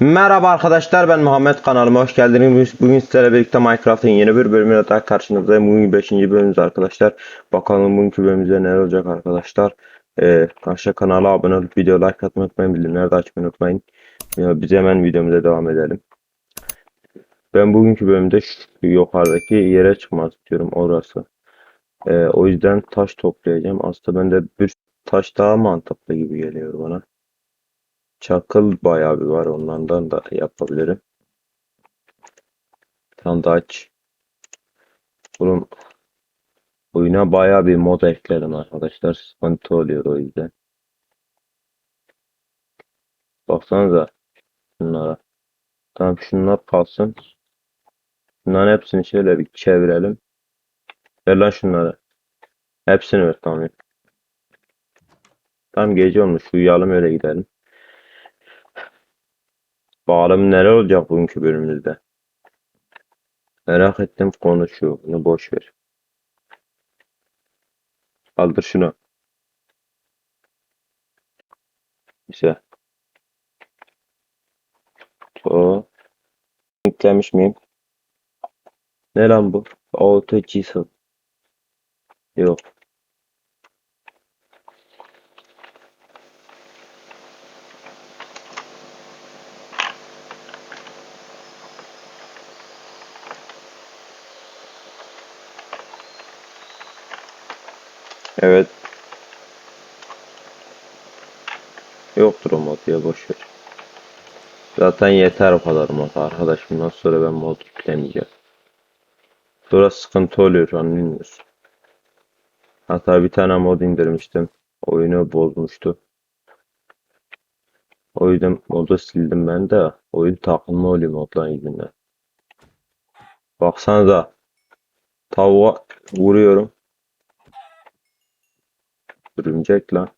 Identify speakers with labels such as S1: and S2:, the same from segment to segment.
S1: Merhaba arkadaşlar ben Muhammed kanalıma hoş geldiniz. Bugün sizlerle birlikte Minecraft'ın yeni bir bölümüyle daha karşınızdayım. Bugün 5. bölümümüz arkadaşlar. Bakalım bugünkü bölümümüzde neler olacak arkadaşlar. Ee, aşağı kanala abone olup video like atmayı unutmayın. Bildirimleri de açmayı unutmayın. Ya, biz hemen videomuza devam edelim. Ben bugünkü bölümde şu yukarıdaki yere çıkmak istiyorum orası. Ee, o yüzden taş toplayacağım. Aslında bende bir taş daha mantıklı gibi geliyor bana. Çakıl bayağı bir var onlardan da yapabilirim. Tam da aç. Bunun oyuna bayağı bir mod ekledim arkadaşlar. Sıkıntı oluyor o yüzden. Baksanıza şunlara. Tamam şunlar kalsın. Bunların hepsini şöyle bir çevirelim. Ver lan şunları. Hepsini ver tamam. Tam gece olmuş. Uyuyalım öyle gidelim. Bakalım neler olacak bugünkü bölümümüzde. Merak ettim konu şu. Bunu boş ver. Kaldır şunu. İşte. O. Yüklemiş miyim? Ne lan bu? Auto chisel. Yok. Evet. Yoktur o mod ya boş. Zaten yeter o kadar mod arkadaş. Bundan sonra ben mod yüklemeyeceğim. Sonra sıkıntı oluyor anlıyorsun. Hatta bir tane mod indirmiştim. Oyunu bozmuştu. O yüzden modu sildim ben de. Oyun takılma oluyor moddan yüzünden. Baksanıza. Tavuğa vuruyorum. Örümcek lan.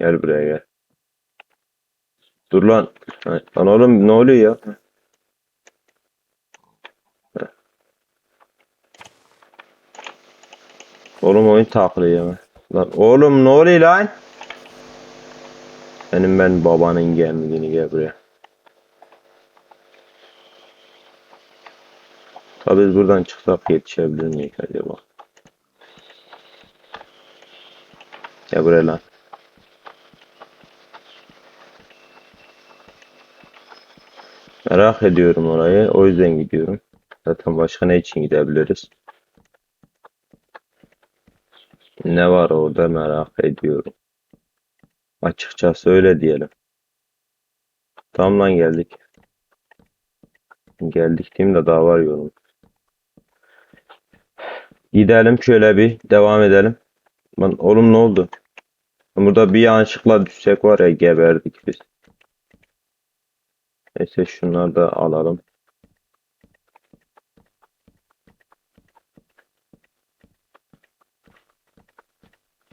S1: Gel buraya gel. Dur lan. Lan oğlum ne oluyor ya? Oğlum oyun takılıyor ya. Lan oğlum ne oluyor lan? Benim ben babanın gemliğini gel buraya. Tabii biz buradan çıksak yetişebilir miyiz acaba? Gel buraya lan. Merak ediyorum orayı. O yüzden gidiyorum. Zaten başka ne için gidebiliriz? Ne var orada merak ediyorum. Açıkçası öyle diyelim. Tamam lan geldik. Geldik diyeyim de daha var yolum. Gidelim şöyle bir devam edelim. Lan oğlum ne oldu? Burada bir yanlışlıkla düşsek var ya geberdik biz. Neyse şunları da alalım.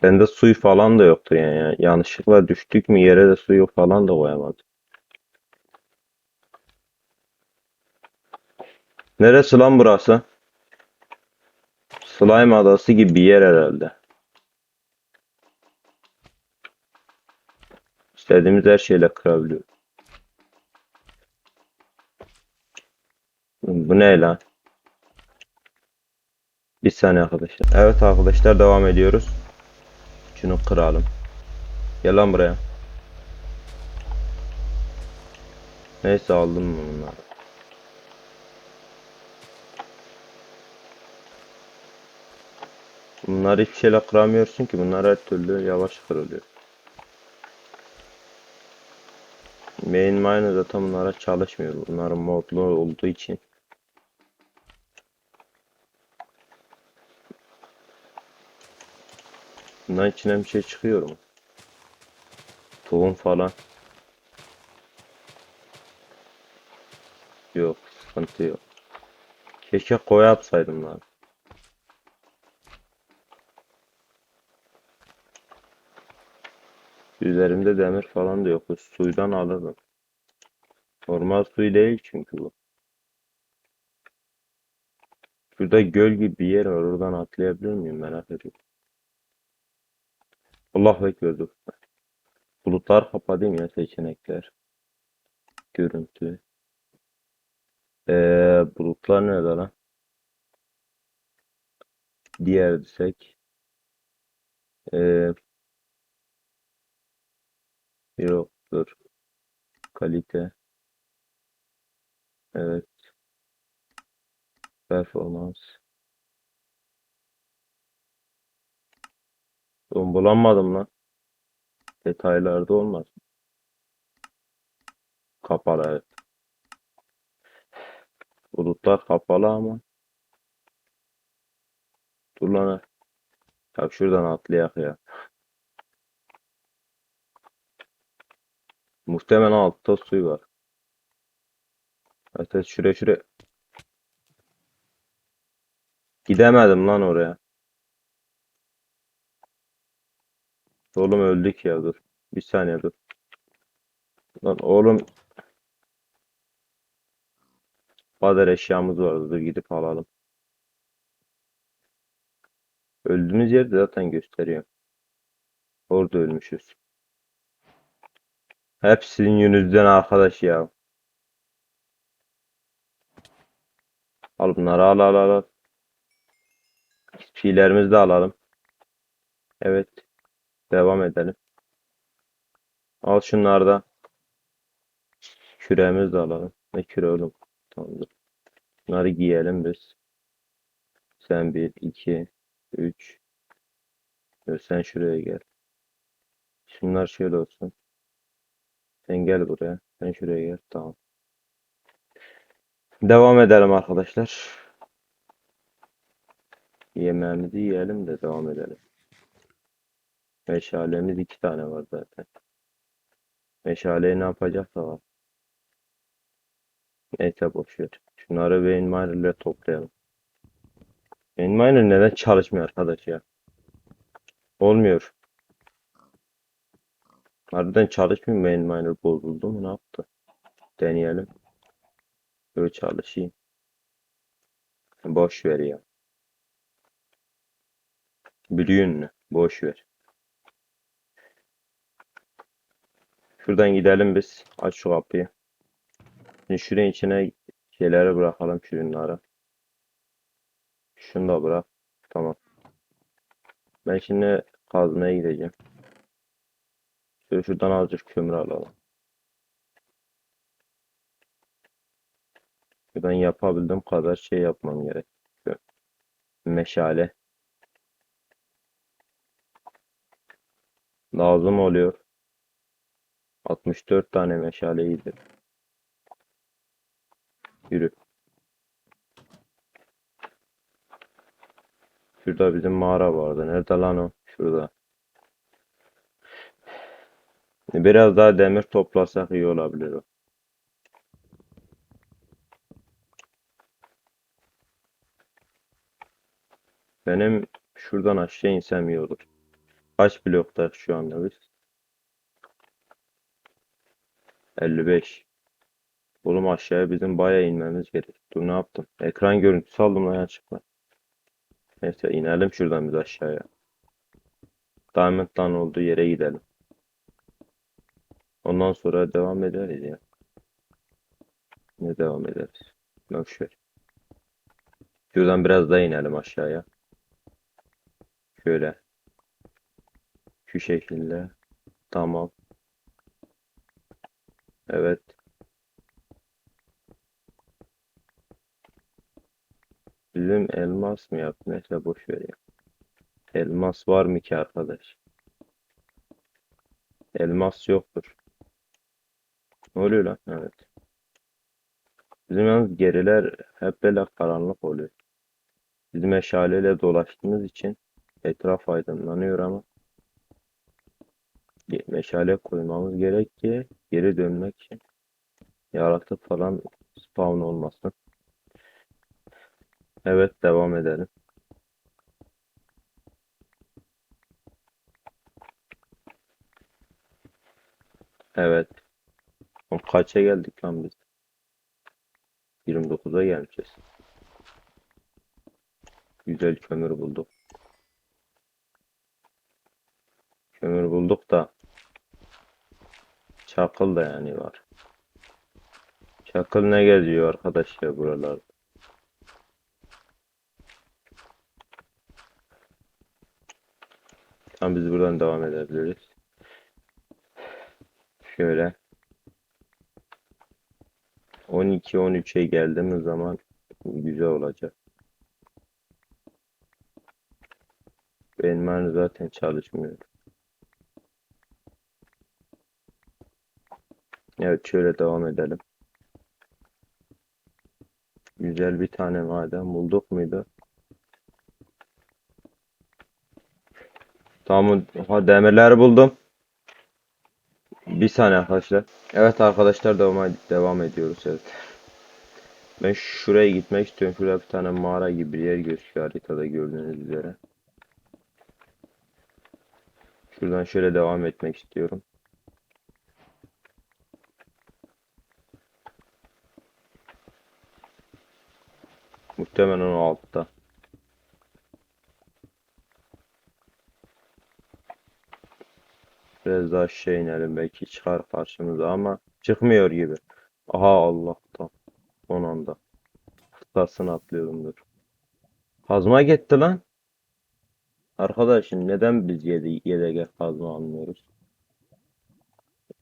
S1: Bende suyu falan da yoktu yani. Yanlışlıkla düştük mü yere de suyu falan da koyamadım. Neresi lan burası? Slime adası gibi bir yer herhalde. İstediğimiz her şeyle kırabiliyoruz. Bu ne lan? Bir saniye arkadaşlar. Evet arkadaşlar devam ediyoruz. Şunu kıralım. Gel lan buraya. Neyse aldım bunları. Bunları hiçbir şeyle kıramıyorsun ki. Bunlar her türlü yavaş kırılıyor. Main miner zaten bunlara çalışmıyor. Bunların modlu olduğu için. Bundan içine bir şey çıkıyor mu? Tohum falan. Yok, sıkıntı yok. Keşke koya yapsaydım lan. Üzerimde demir falan da yok. Suydan alırım. Normal suyu değil çünkü bu. Şurada göl gibi bir yer var. Oradan atlayabilir miyim? Merak ediyorum. Allahu Ekber dur. Bulutlar kapatayım ya seçenekler. Görüntü. Ee, bulutlar nerede lan? Diğer desek. Ee, yok dur. Kalite. Evet. Performans. Oğlum bulamadım lan. Detaylarda olmaz. Kapalı evet. Bulutlar kapalı ama. Dur lan. Ya şuradan atlayak ya. Muhtemelen altta suyu var. Evet, şuraya şuraya. Gidemedim lan oraya. Oğlum öldük ya dur. Bir saniye dur. Lan oğlum. Kadar eşyamız vardı. Dur gidip alalım. Öldüğümüz yeri de zaten gösteriyor. Orada ölmüşüz. Hep sizin yüzünüzden arkadaş ya. Al bunları al al al. al. XP'lerimizi de alalım. Evet. Devam edelim. Al şunları da. Küremizi de alalım. Ne küre oğlum? Tamamdır. Bunları giyelim biz. Sen bir, iki, üç. Sen şuraya gel. Şunlar şöyle olsun. Sen gel buraya. Sen şuraya gel. Tamam. Devam edelim arkadaşlar. Yemeğimizi yiyelim de devam edelim. Meşalemiz iki tane var zaten. Meşaleyi ne yapacak da var. Neyse boş ver. Şunları Miner ile toplayalım. Vein Miner neden çalışmıyor arkadaş ya? Olmuyor. Harbiden çalışmıyor Vein Miner bozuldu mu ne yaptı? Deneyelim. Böyle çalışayım. Boş ver ya. Biliyorsun? Boş ver. Şuradan gidelim biz. Aç şu kapıyı. Şimdi şuraya içine şeyleri bırakalım şunları. Şunu da bırak. Tamam. Ben şimdi kazmaya gideceğim. Şöyle şuradan azıcık kömür alalım. Ben yapabildiğim kadar şey yapmam gerekiyor. Meşale. Lazım oluyor. 64 tane meşale iyidir. Yürü. Şurada bizim mağara vardı. Nerede lan o? Şurada. Biraz daha demir toplasak iyi olabilir o. Benim şuradan aşağı insem iyi olur. Kaç blokta şu anda biz? 55. Oğlum aşağıya bizim bayağı inmemiz gerek. Dur ne yaptım? Ekran görüntüsü aldım lan açıkla. Neyse inelim şuradan biz aşağıya. Diamond'dan olduğu yere gidelim. Ondan sonra devam ederiz ya. Ne devam ederiz? Boş ver. Şuradan biraz daha inelim aşağıya. Şöyle. Şu şekilde. Tamam. Evet. Bizim elmas mı yaptı? Neyse boş ver ya. Elmas var mı ki arkadaş? Elmas yoktur. Ne oluyor lan? Evet. Bizim yalnız geriler hep böyle karanlık oluyor. Biz meşaleyle dolaştığımız için etraf aydınlanıyor ama ge- meşale koymamız gerek ki geri dönmek için yaratık falan spawn olmasın. Evet devam edelim. Evet. Oğlum Kaça geldik lan biz? 29'a gelmişiz. Güzel kömür bulduk. Kömür bulduk da çakıl da yani var. Çakıl ne geziyor arkadaş ya buralarda? Tamam biz buradan devam edebiliriz. Şöyle 12-13'e geldiğimiz zaman güzel olacak. Benim zaten çalışmıyor. Evet şöyle devam edelim. Güzel bir tane maden bulduk muydu? Tamam, ha, demirleri buldum. Bir saniye arkadaşlar. Evet arkadaşlar devam, devam ediyoruz. Evet. Ben şuraya gitmek istiyorum. Şurada bir tane mağara gibi bir yer gözüküyor haritada gördüğünüz üzere. Şuradan şöyle devam etmek istiyorum. Muhtemelen o altta. Biraz daha aşağı inelim belki çıkar karşımıza ama çıkmıyor gibi. Aha Allah'tan. Son anda. Kıtasını atlıyorum dur. Kazma gitti lan. Arkadaşım neden biz yedi, yedek kazma almıyoruz?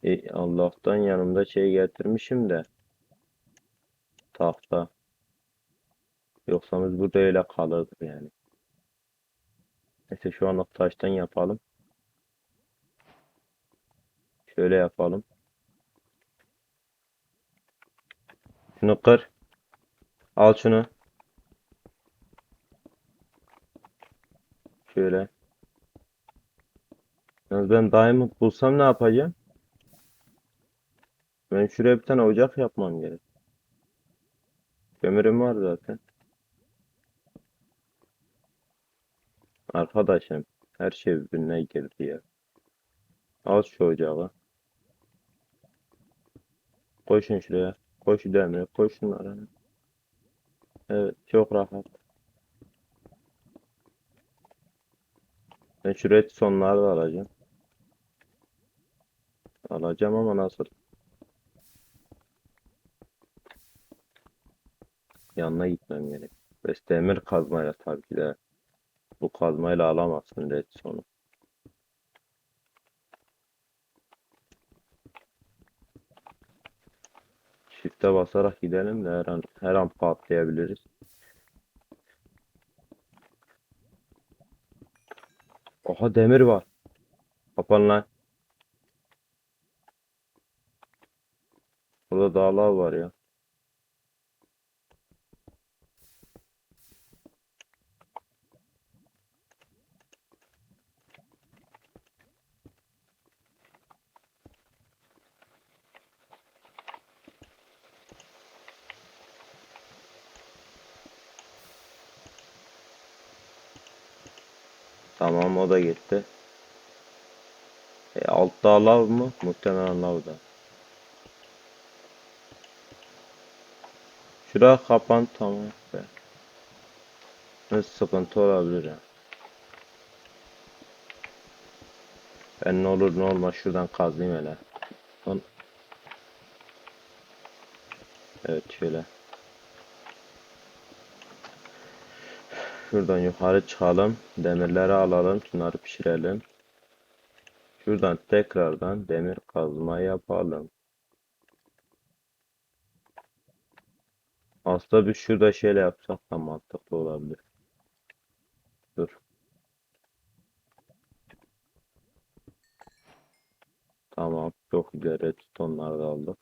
S1: E, Allah'tan yanımda şey getirmişim de. Tahta. Yoksa biz burada öyle kalırdık yani. Neyse şu anlık taştan yapalım. Şöyle yapalım. Şunu kır. Al şunu. Şöyle. Yalnız ben diamond bulsam ne yapacağım? Ben şuraya bir tane ocak yapmam gerek. Kömürüm var zaten. Arkadaşım her şey birbirine girdi ya. Al şu ocağı. Koşun şuraya. Koş demire. Koy şunları. Evet çok rahat. Ben şu redstone'ları da alacağım. Alacağım ama nasıl? Yanına gitmem gerek. Ve demir kazmayla tabii ki de. Bu kazmayla alamazsın redstone'u. Shift'e basarak gidelim de her an, her an patlayabiliriz. Oha demir var. Kapan lan. Burada dağlar var ya. Tamam o da gitti. E, altta lav mı? Muhtemelen lav da. Şura kapan tamam. Ne sıkıntı olabilir ya. Ben ne olur ne olmaz şuradan kazayım hele. Evet şöyle. Şuradan yukarı çıkalım. Demirleri alalım. Şunları pişirelim. Şuradan tekrardan demir kazma yapalım. Aslında bir şurada şöyle yapsak da mantıklı olabilir. Dur. Tamam. Çok güzel redstone'lar da aldık.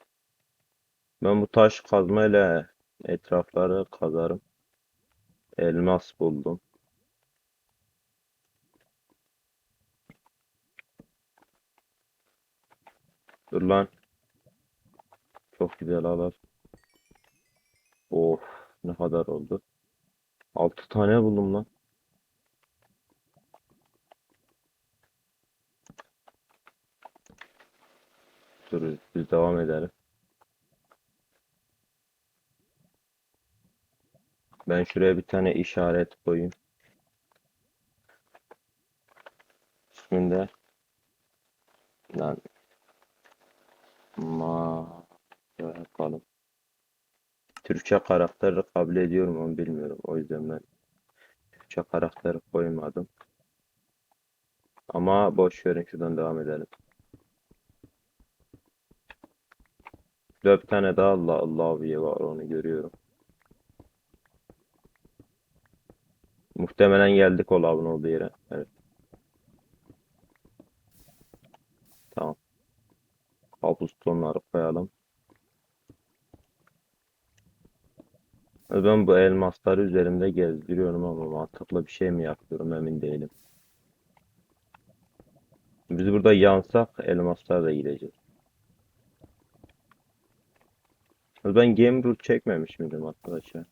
S1: Ben bu taş kazmayla etrafları kazarım. Elmas buldum. Dur lan. Çok güzel alar. Of ne kadar oldu? 6 tane buldum lan. Dur biz devam edelim. Ben şuraya bir tane işaret koyayım. İsminde lan ma yapalım. Türkçe karakter kabul ediyorum onu bilmiyorum. O yüzden ben Türkçe karakter koymadım. Ama boş verin şuradan devam edelim. Dört tane daha Allah Allah diye var onu görüyorum. Muhtemelen geldik o lavın olduğu yere. Evet. Tamam. Kabustonları koyalım. Ben bu elmasları üzerimde gezdiriyorum ama mantıklı bir şey mi yapıyorum emin değilim. Biz burada yansak elmaslar da gidecek. Ben game rule çekmemiş miydim arkadaşlar?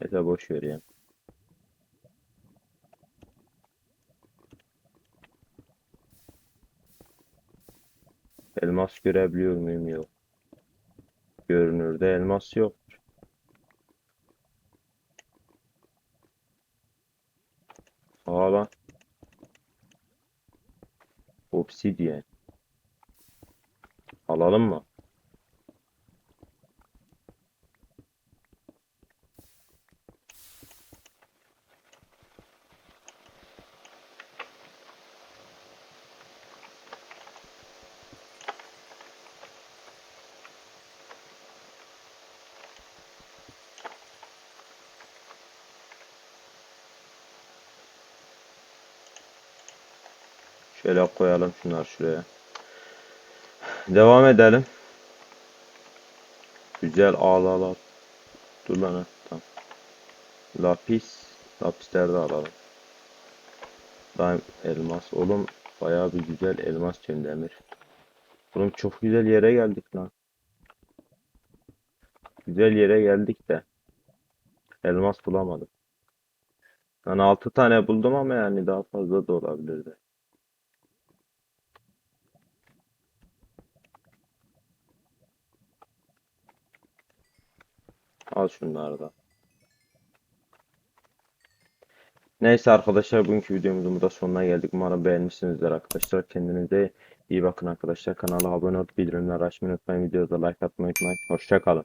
S1: Neyse boş ver ya. Elmas görebiliyor muyum? Yok. Görünürde elmas yok. Aa lan. Obsidian. Alalım mı? Şöyle koyalım şunlar şuraya. Devam edelim. Güzel ağlalar. Dur lan Tamam. Lapis. Lapisleri de alalım. Daim elmas. Oğlum bayağı bir güzel elmas demir. Oğlum çok güzel yere geldik lan. Güzel yere geldik de. Elmas bulamadım. Ben 6 tane buldum ama yani daha fazla da olabilirdi. Al şunları da. Neyse arkadaşlar bugünkü videomuzun burada sonuna geldik. Umarım beğenmişsinizdir arkadaşlar. Kendinize iyi bakın arkadaşlar. Kanala abone olup bildirimleri açmayı unutmayın. Videoda like atmayı unutmayın. Hoşça kalın.